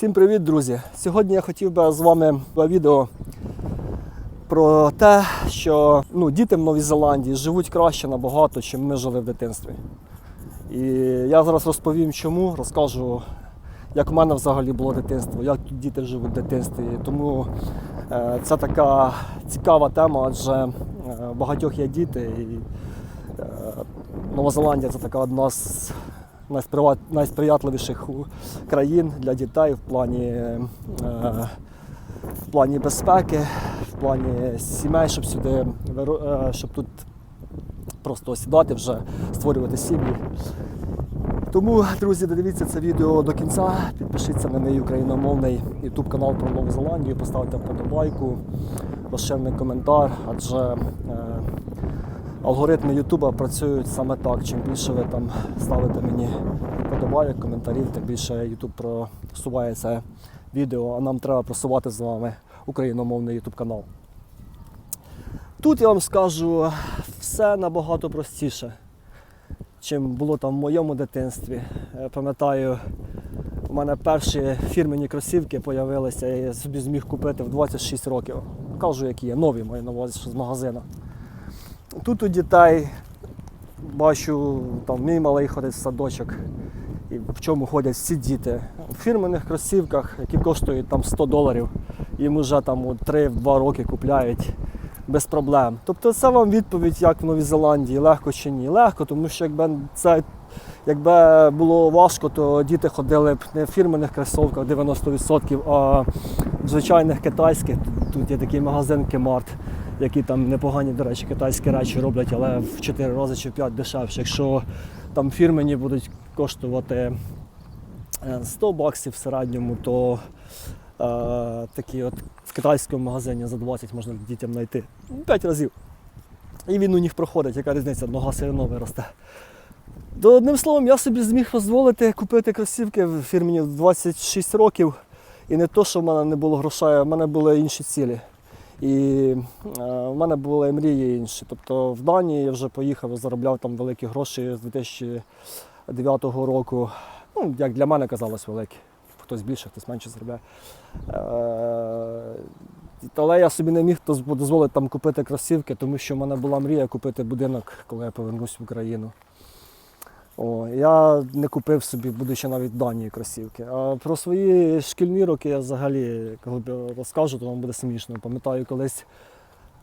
Всім привіт, друзі! Сьогодні я хотів би з вами відео про те, що ну, діти в Новій Зеландії живуть краще набагато, ніж ми жили в дитинстві. І я зараз розповім чому, розкажу, як в мене взагалі було дитинство, як тут діти живуть в дитинстві. Тому е, це така цікава тема, адже е, багатьох є діти. І, е, Нова Зеландія це така одна з найсприятливіших країн для дітей в плані, е, в плані безпеки, в плані сімей, щоб сюди е, щоб тут просто осідати вже, створювати сім'ї. Тому, друзі, додивіться це відео до кінця. Підпишіться на мій україномовний YouTube канал про Нову Зеландію, поставте вподобайку, розширний коментар, адже е, алгоритми Ютуба працюють саме так. Чим більше ви там ставите мені вподобайок, коментарів, тим більше Ютуб просуває це відео, а нам треба просувати з вами україномовний Ютуб канал. Тут я вам скажу все набагато простіше, чим було там в моєму дитинстві. Я пам'ятаю, у мене перші фірмені кросівки з'явилися, я собі зміг купити в 26 років. Кажу, які є, нові маю на увазі, що з магазину. Тут у дітей бачу, там мій малий ходить в садочок. І в чому ходять всі діти? В фірмених кросівках, які коштують там 100 доларів, їм вже там 3-2 роки купляють без проблем. Тобто це вам відповідь, як в Новій Зеландії, легко чи ні. Легко, тому що якби це якби було важко, то діти ходили б не в фірмених кросівках 90%, а в звичайних китайських. Тут є такий магазин Кемарт, які там непогані, до речі, китайські речі роблять, але в 4 рази чи в 5 дешевше. Якщо там фірмені будуть коштувати е, 100 баксів в середньому, то е, такі от в китайському магазині за 20 можна дітям знайти 5 разів. І він у них проходить, яка різниця, нога все одно виросте. То одним словом, я собі зміг дозволити купити кросівки в фірмені в 26 років. І не то, що в мене не було грошей, а в мене були інші цілі. І е, в мене були мрії інші. Тобто в Данії я вже поїхав, заробляв там великі гроші з 2009 року. Ну, як для мене казалось, великі. Хтось більше, хтось менше заробляє. Е, але я собі не міг доз- дозволити там купити кросівки, тому що в мене була мрія купити будинок, коли я повернусь в Україну. О, я не купив собі, будучи навіть в Данії кросівки. А про свої шкільні роки я взагалі, коли розкажу, то вам буде смішно. Пам'ятаю, колись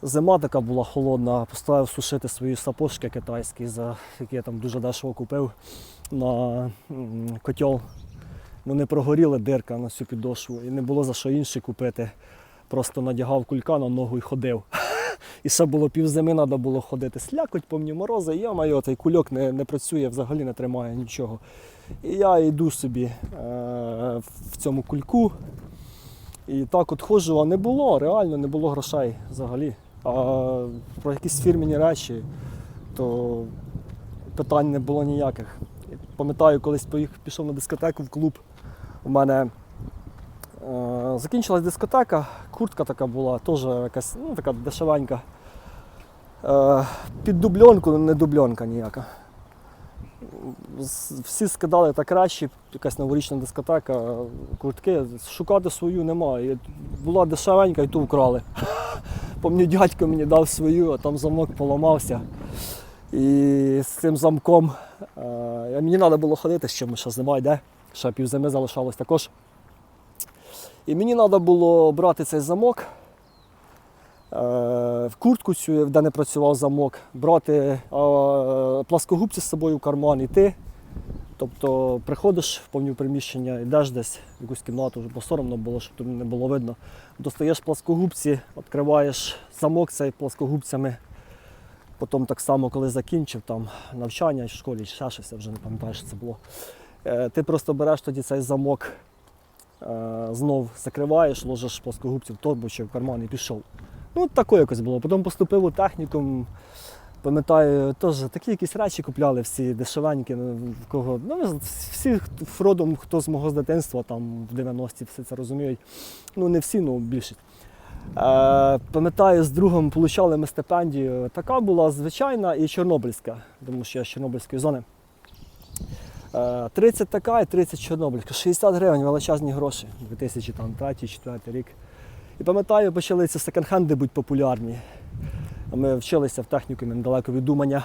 зима така була холодна, поставив сушити свої сапожки китайські, за які я там дуже дешево купив на котел. Вони прогоріли дирка на всю підошву і не було за що інше купити. Просто надягав кулька на ногу і ходив. І ще було півзими, треба було ходити. Слякоть, помні морози, я маю, цей кульок не, не працює, взагалі не тримає нічого. І я йду собі е, в цьому кульку. І так от ходжу, а не було, реально не було грошей взагалі. А про якісь фірмені речі, то питань не було ніяких. Пам'ятаю, колись пішов на дискотеку в клуб. У мене Е, Закінчилась дискотека, куртка така була, теж якась ну, така дешевенька. Е, Під дубльонку, не дубльонка ніяка. Всі скидали так краще, якась новорічна дискотека, куртки. Шукати свою немає. Була дешевенька і ту вкрали. Пам'ятаю, дядько мені дав свою, а там замок поламався. І з цим замком е, мені треба було ходити, ще ще зима йде, ще півзими залишалось також. І мені треба було брати цей замок, е, в куртку цю, де не працював замок, брати е, пласкогубці з собою в карман, іти. Тобто приходиш в повні приміщення, йдеш десь в якусь кімнату, бо соромно було, щоб тут не було видно. Достаєш пласкогубці, відкриваєш замок цей пласкогубцями. Потім так само, коли закінчив там навчання в школі, ще щось, я вже не пам'ятаю, що це було. Е, Ти просто береш тоді цей замок знов закриваєш, ложиш плоскогубці в торбу чи в карман і пішов. Ну, от таке якось було. Потім поступив у технікум. Пам'ятаю, теж такі якісь речі купляли всі дешевенькі, ну, в кого. Ну, всі родом, хто з мого з дитинства, там в 90-ті все це розуміють. Ну, не всі, ну більшість. Е, пам'ятаю, з другом отримали ми стипендію. Така була звичайна і чорнобильська, тому що я з Чорнобильської зони. Е, 30 така і 30 Чорнобильська. 60 гривень величезні гроші. 2003-2004 рік. І пам'ятаю, почали ці секонд-хенди бути популярні. Ми вчилися в технікумі недалеко від Уманя.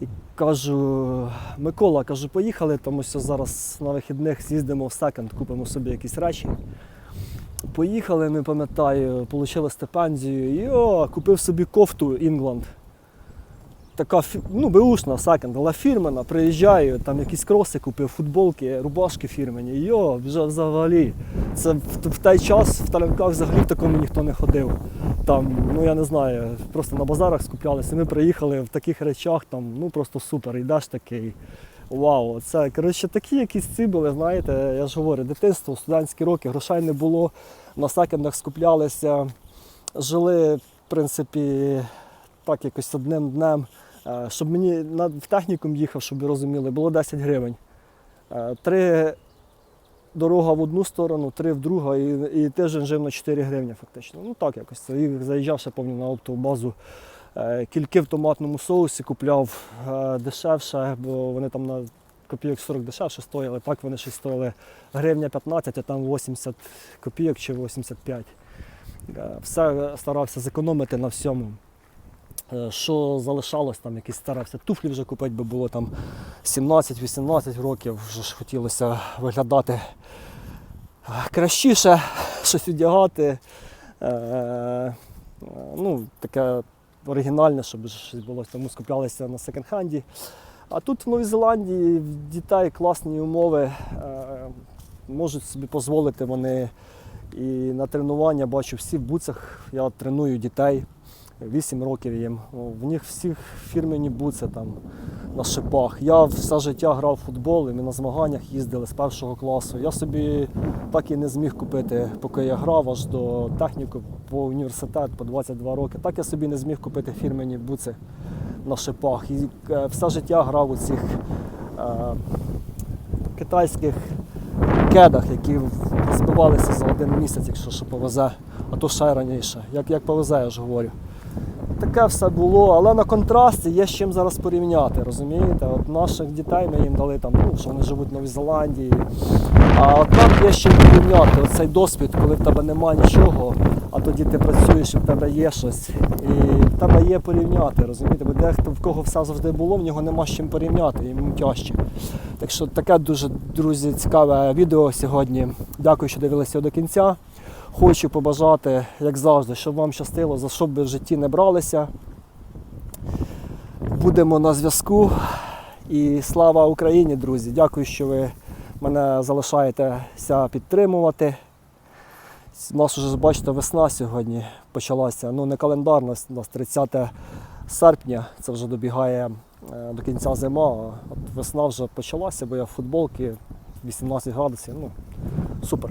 І кажу, Микола, кажу, поїхали, тому що зараз на вихідних з'їздимо в секонд, купимо собі якісь речі. Поїхали, ми пам'ятаю, отримали стипендію. І купив собі кофту Інгланд. Така ну, беушна секонд, але фірмена. Приїжджаю, там якісь кроси купив, футболки, рубашки фірмені. Йо, вже взагалі. Це в, в той час в Таранках взагалі в такому ніхто не ходив. Там, ну я не знаю, просто на базарах скуплялися. Ми приїхали в таких речах, там, ну просто супер, йдеш такий. Вау, це коротше такі якісь ці були, знаєте, я ж говорю, дитинство, студентські роки, грошей не було, на секондах скуплялися, жили, в принципі, так якось одним днем. Е, Щоб мені в технікум їхав, щоб ви розуміли, було 10 гривень. Е, Три дорога в одну сторону, три в другу, і, і тиждень жив на 4 гривні фактично. Ну так якось. це. І заїжджав ще повні на оптову базу. Е, Кільки в томатному соусі купляв дешевше, бо вони там на копійок 40 дешевше стояли. Так вони щось стояли гривня 15, а там 80 копійок чи 85. Е, Все старався зекономити на всьому. Е, Що залишалось, там якісь старався туфлі вже купити, бо було там 17-18 років, вже ж хотілося виглядати е, кращіше, щось одягати. Е, Ну, таке оригінальне, щоб щось було. Тому скуплялися на секонд-хенді. А тут в Новій Зеландії дітей класні умови, можуть собі дозволити вони і на тренування бачу всі в буцах. Я треную дітей. 8 років їм. В них всіх фірмені буци там на шипах. Я все життя грав в футбол, і ми на змаганнях їздили з першого класу. Я собі так і не зміг купити, поки я грав аж до техніку по університет по 22 роки. Так я собі не зміг купити фірмені буци на шипах. І е, все життя грав у цих е, китайських кедах, які збивалися за один місяць, якщо що повезе, а то ще раніше. Як, як повезе, я ж говорю. Таке все було, але на контрасті є з чим зараз порівняти, розумієте? От наших дітей ми їм дали там, ну, що вони живуть в Новій Зеландії. А от там є з чим порівняти. Оцей досвід, коли в тебе немає нічого, а тоді ти працюєш і в тебе є щось. І в тебе є порівняти, розумієте? Бо дехто в кого все завжди було, в нього нема з чим порівняти, йому тяжче. Так що таке дуже, друзі, цікаве відео сьогодні. Дякую, що дивилися до кінця. Хочу побажати, як завжди, щоб вам щастило, за що б ви в житті не бралися. Будемо на зв'язку. І слава Україні, друзі! Дякую, що ви мене залишаєтеся підтримувати. У нас вже бачите, весна сьогодні почалася. Ну, не календарна, у нас 30 серпня, це вже добігає е, до кінця зима. От весна вже почалася, бо я в футболці 18 градусів. Ну, супер.